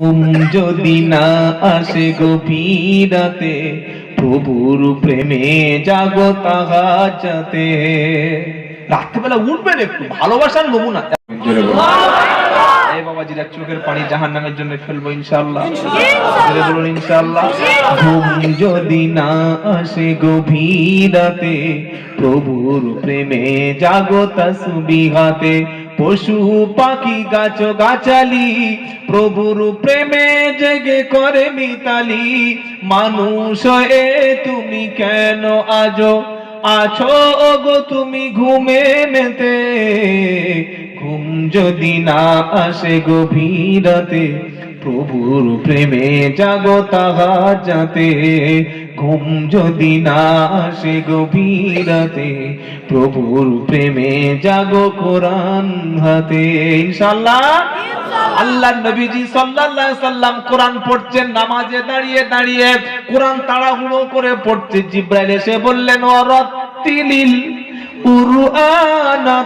ঘুম যদি না আসে গভীরাতে প্রভুর প্রেমে জাগো তাহাজাতে রাত্রিবেলা উঠবেন একটু ভালোবাসার নমুনা। জোরে বলুন। এই বাবাজির এক চোখের পানি জাহান নামের জন্য ফেলব ইনশাল্লাহ জোরে বলুন ইনশাল্লাহ ঘুম যদি না আসে গভীরাতে প্রভুর প্রেমে জাগো তাসবিহাতে। পশু, পাখি, গাছ, গাছালি, প্রভুর প্রেমে জেগে করে মিতালি। মানুষ এ তুমি কেন আজ? আছো গো তুমি ঘুমে মেতে। ঘুম যদি না আসে গভীরাতে প্রভুর প্রেমে জাগো তাহা যাতে। ঘুম যদি না আসে গভীরাতে প্রভুর প্রেমে জাগো কোরআন হাতে। ইনশাআল্লাহ? আল্লাহ নবীজি সাল্লাল্লাহু আলাইহি সাল্লাম কোরআন পড়ছেন নামাজে দাঁড়িয়ে দাঁড়িয়ে কোরআন তাড়াহুড়ো করে পড়ছে। জিব্রাইল এসে বললেন ওয়ারাত্তিলিল কুরআনা